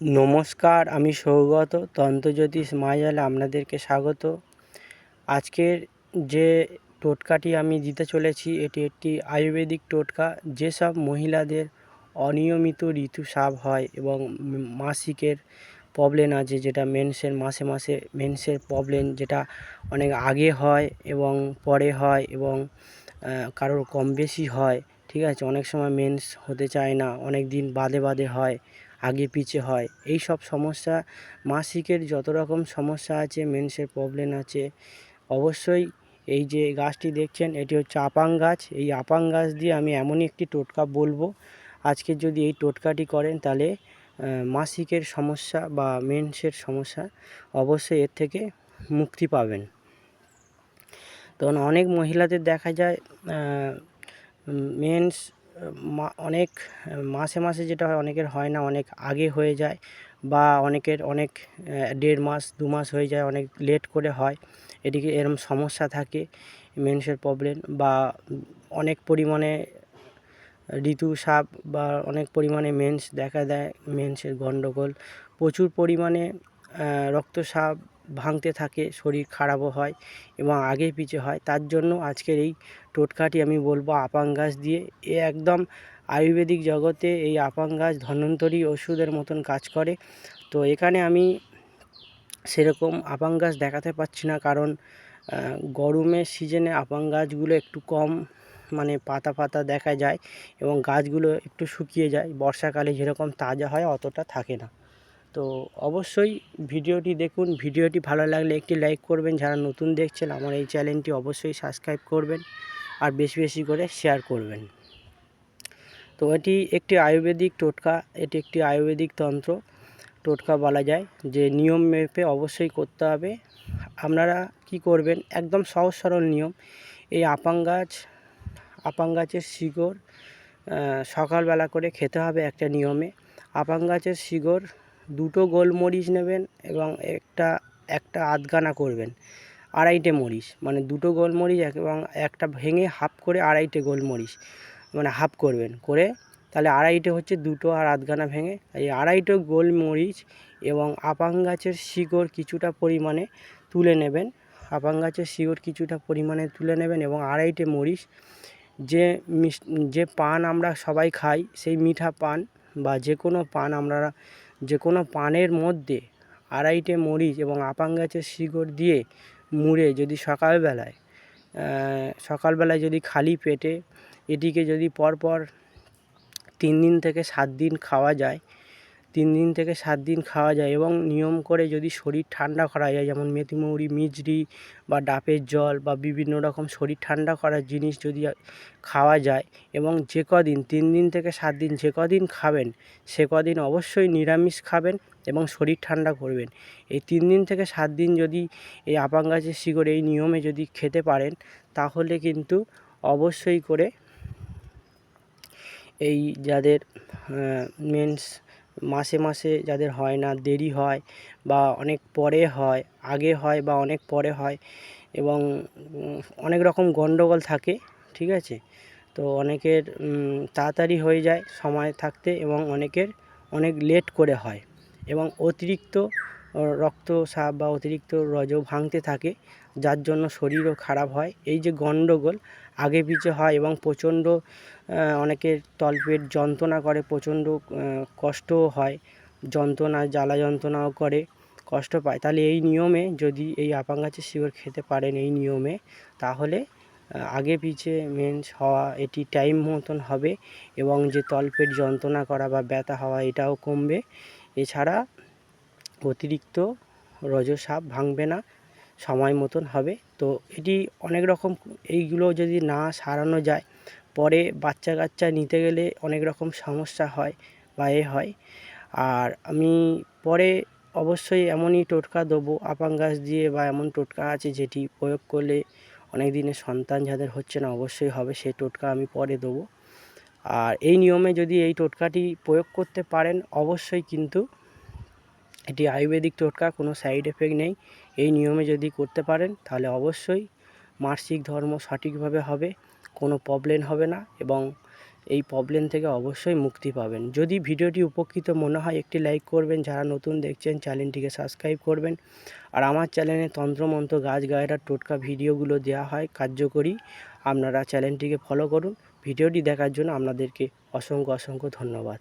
নমস্কার, আমি সৌগত তন্ত্রজ্যোতিষ মায়াজালে আপনাদেরকে স্বাগত। আজকের যে টোটকাটি আমি দিতে চলেছি, এটি একটি আয়ুর্বেদিক টোটকা। যেসব মহিলাদের অনিয়মিত ঋতুস্রাব হয় এবং মাসিকের প্রবলেম আছে, যেটা মেন্সের, মাসে মাসে মেন্সের প্রবলেম, যেটা অনেক আগে হয় এবং পরে হয় এবং কারোর কম বেশি হয়, ঠিক আছে? অনেক সময় মেন্স হতে চায় না, অনেক দিন বাদে বাদে হয়। আগে পিছে হয়। এই সব সমস্যা, মাসিকের যত রকম সমস্যা আছে, মেন্সের প্রবলেম আছে, অবশ্যই এই যে গাছটি দেখছেন, এটি হচ্ছে আপাং গাছ। এই আপাং গাছ দিয়ে আমি এমনই একটি টোটকা বলব, আজকে যদি এই টোটকাটি করেন তাহলে মাসিকের সমস্যা বা মেন্সের সমস্যা অবশ্যই এর থেকে মুক্তি পাবেন। তখন অনেক মহিলাদের দেখা যায় মেন্স অনেক মাসে মাসে যেটা হয় অনেকের হয় না অনেক আগে হয়ে যায় বা অনেকের অনেক দেড় মাস দু মাস হয়ে যায় অনেক লেট করে হয়। এদিকে এরম সমস্যা থাকে মেন্সের প্রবলেম বা অনেক পরিমাণে ঋতুস্রাব বা অনেক পরিমাণে মেন্স দেখা দেয় মেন্সের গণ্ডগোল প্রচুর পরিমাণে আহ, রক্তস্রাব ভাঙতে থাকে, শরীর খারাপও হয় এবং আগে পিছে হয়। তার জন্য আজকের এই টোটকাটি আমি বলব আপাং গাছ দিয়ে। এ একদম আয়ুর্বেদিক জগতে এই আপাং গাছ ধন্বন্তরী ওষুধের মতন কাজ করে। তো এখানে আমি সেরকম আপাং গাছ দেখাতে পাচ্ছি না কারণ গরমের সিজনে আপাং গাছগুলো একটু কম মানে পাতা পাতা দেখা যায় এবং গাছগুলো একটু শুকিয়ে যায়। বর্ষাকালে যেরকম তাজা হয় অতটা থাকে না। তো অবশ্যই ভিডিওটি দেখুন। ভিডিওটি ভালো লাগলে একটি লাইক করবেন। যারা নতুন দেখছেন, আমার এই চ্যানেলটি অবশ্যই সাবস্ক্রাইব করবেন আর বেশি বেশি করে শেয়ার করবেন। তো এটি একটি আয়ুর্বেদিক টোটকা। এটি একটি আয়ুর্বেদিক তন্ত্র। টোটকা বলা যায় যে নিয়ম মেপে অবশ্যই করতে হবে। আপনারা কি করবেন? একদম সহজ সরল নিয়ম। এই আপাং গাছ আপাং গাছের শিকড় সকালবেলা করে খেতে হবে একটা নিয়মে। আপাং গাছের শিকড় দুটো গোলমরিচ নেবেন এবং একটা একটা আধগানা করবেন, আড়াইটে মরিচ। মানে দুটো গোলমরিচ এবং একটা ভেঙে হাফ করে আড়াইটে গোলমরিচ মানে হাফ করবেন করে। তাহলে আড়াইটে হচ্ছে দুটো আর আধগানা ভেঙে এই আড়াইটে গোলমরিচ এবং আপাং গাছের শিকড় কিছুটা পরিমাণে তুলে নেবেন। আপাং গাছের শিকড় কিছুটা পরিমাণে তুলে নেবেন এবং আড়াইটে মরিচ, যে যে পান আমরা সবাই খাই, সেই মিঠা পান বা যে কোনো পান আমরা যে কোনো পানের মধ্যে আড়াইটে মরিচ এবং আপাং গাছের শিকড় দিয়ে মুড়ে যদি সকালবেলায় সকালবেলায় যদি খালি পেটে এটিকে যদি পরপর তিন দিন থেকে সাত দিন খাওয়া যায় তিন দিন থেকে সাত দিন খাওয়া যায় এবং নিয়ম করে যদি শরীর ঠান্ডা করা যায়, যেমন মেথিমৌরি মিজরি বা ডাবের জল বা বিভিন্ন রকম শরীর ঠান্ডা করার জিনিস যদি খাওয়া যায় এবং যে কদিন, তিন দিন থেকে সাত দিন যে কদিন খাবেন, সে কদিন অবশ্যই নিরামিষ খাবেন এবং শরীর ঠান্ডা করবেন। এই তিন দিন থেকে সাত দিন যদি এই আপাং গাছের শিকড় এই নিয়মে যদি খেতে পারেন, তাহলে কিন্তু অবশ্যই করে এই যাদের মেন্স মাসে মাসে যাদের হয় না, দেরি হয় বা অনেক পরে হয়, আগে হয় বা অনেক পরে হয় এবং অনেক রকম গণ্ডগোল থাকে, ঠিক আছে? তো অনেকের তাড়াতাড়ি হয়ে যায় সময় থাকতে এবং অনেকের অনেক লেট করে হয়। এবং অতিরিক্ত রক্তস্রাব বা অতিরিক্ত রজ ভাঙতে থাকে, যার জন্য শরীরও খারাপ হয়। এই যে গণ্ডগোল, আগে পিছে হয় এবং প্রচণ্ড অনেকের তলপেট যন্ত্রণা করে, প্রচণ্ড কষ্টও হয়, যন্ত্রণা, জ্বালা যন্ত্রণাও করে, কষ্ট পায়। তাহলে এই নিয়মে যদি এই আপাং গাছের শিকড় খেতে পারেন এই নিয়মে, তাহলে আগে পিছে মেন্স হওয়া এটি টাইম মতন হবে এবং যে তলপেট যন্ত্রণা করা বা ব্যথা হওয়া এটাও কমবে। এছাড়া অতিরিক্ত রজস্রাব ভাঙবে না, সময় মতন হবে। তো এটি অনেক রকম, এইগুলো যদি না সারানো যায়, পরে বাচ্চা কাচ্চা নিতে গেলে অনেক রকম সমস্যা হয় বা এ হয়। আর আমি পরে অবশ্যই এমনই টোটকা দেবো, আপাং গাছ দিয়ে বা এমন টোটকা আছে যেটি প্রয়োগ করলে অনেক দিনের সন্তান যাদের হচ্ছে না অবশ্যই হবে সেই টোটকা আমি পরে দেবো। আর এই নিয়মে যদি এই টোটকাটি প্রয়োগ করতে পারেন, অবশ্যই কিন্তু এটি আয়ুর্বেদিক টোটকা, কোনো সাইড এফেক্ট নেই। এই নিয়মে যদি করতে পারেন, তাহলে অবশ্যই মাসিক ধর্ম সঠিকভাবে হবে, কোনো প্রবলেম হবে না এবং এই প্রবলেম থেকে অবশ্যই মুক্তি পাবেন। যদি ভিডিওটি উপকৃত মনে হয়, একটি লাইক করবেন। যারা নতুন দেখছেন, চ্যানেলটিকে সাবস্ক্রাইব করবেন। আর আমার চ্যানেলে তন্ত্রমন্ত্র গাছ গায়রার টোটকা ভিডিওগুলো দেওয়া হয় কার্যকরী, আপনারা চ্যানেলটিকে ফলো করুন। ভিডিওটি দেখার জন্য আপনাদেরকে অসংখ্য অসংখ্য ধন্যবাদ।